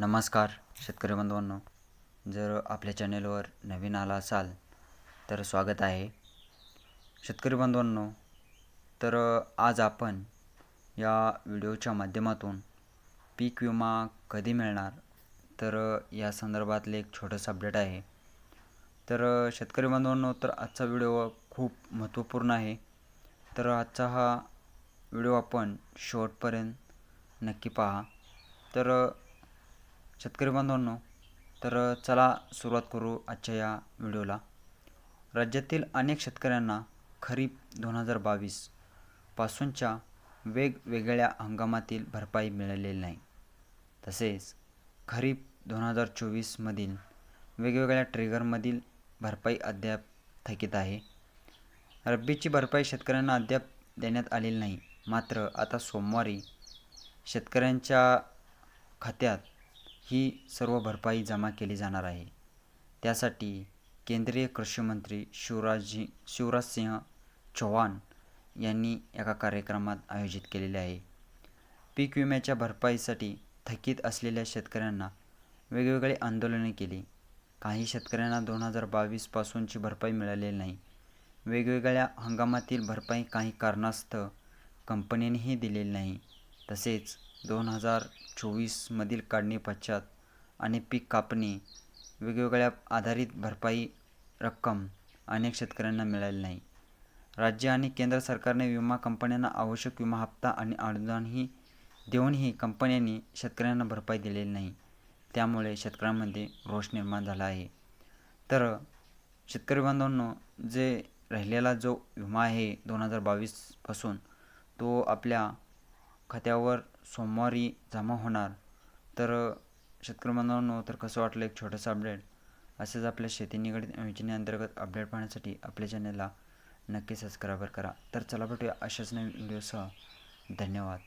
नमस्कार शेतकरी बांधवांनो जर आपल्या चॅनेलवर नवीन आला असाल तर स्वागत आहे. शेतकरी बांधवांनो तर आज आपण या व्हिडिओच्या माध्यमातून पीक विमा कधी मिळणार? तर या संदर्भातले एक छोटंसं अपडेट आहे. तर शेतकरी बांधवांनो तर आजचा व्हिडिओ खूप महत्त्वपूर्ण आहे. तर आजचा हा व्हिडिओ आपण शेवटपर्यंत नक्की पहा. तर शेतकरी बांधवांनो तर चला सुरुवात करू आजच्या या व्हिडिओला. राज्यातील अनेक शेतकऱ्यांना खरीप दोन हजार बावीस पासूनच्या वेगवेगळ्या हंगामातील भरपाई मिळालेली नाही. तसेच खरीप दोन हजार चोवीसमधील वेगवेगळ्या ट्रिगरमधील भरपाई अद्याप थकीत आहे. रब्बीची भरपाई शेतकऱ्यांना अद्याप देण्यात आलेली नाही. मात्र आता सोमवारी शेतकऱ्यांच्या खात्यात ही सर्व भरपाई जमा केली जाणार आहे. त्यासाठी केंद्रीय कृषीमंत्री शिवराजी शिवराजजी शिवराजसिंह चौहान यांनी एका कार्यक्रमात आयोजित केलेले आहे. पीक विम्याच्या भरपाईसाठी थकीत असलेल्या शेतकऱ्यांना वेगवेगळे आंदोलने केली. काही शेतकऱ्यांना दोन हजार बावीसपासूनची भरपाई मिळालेली नाही. वेगवेगळ्या हंगामातील भरपाई काही कारणास्तव कंपनीनेही दिलेली नाही. तसेच दोन हजार चोवीसमधील काढणी पश्चात आणि पीक कापणी वेगवेगळ्या आधारित भरपाई रक्कम अनेक शेतकऱ्यांना मिळाली नाही. राज्य आणि केंद्र सरकारने विमा कंपन्यांना आवश्यक विमा हप्ता आणि अनुदानही देऊनही कंपन्यांनी शेतकऱ्यांना भरपाई दिलेली नाही. त्यामुळे शेतकऱ्यांमध्ये रोष निर्माण झाला आहे. तर शेतकरी बांधवांनो जे राहिलेला जो विमा आहे दोन हजार बावीसपासून तो आपल्या खात्यावर सोमवारी जमा होणार. तर शेतकरी बांधवांनो तर कसं वाटलं एक छोटंसं अपडेट असेच आपल्या शेती निगडीत योजनेअंतर्गत अपडेट पाहण्यासाठी आपल्या चॅनलला नक्की सबस्क्राईबर करा. तर चला भेटूया अशाच नवीन व्हिडिओसह धन्यवाद.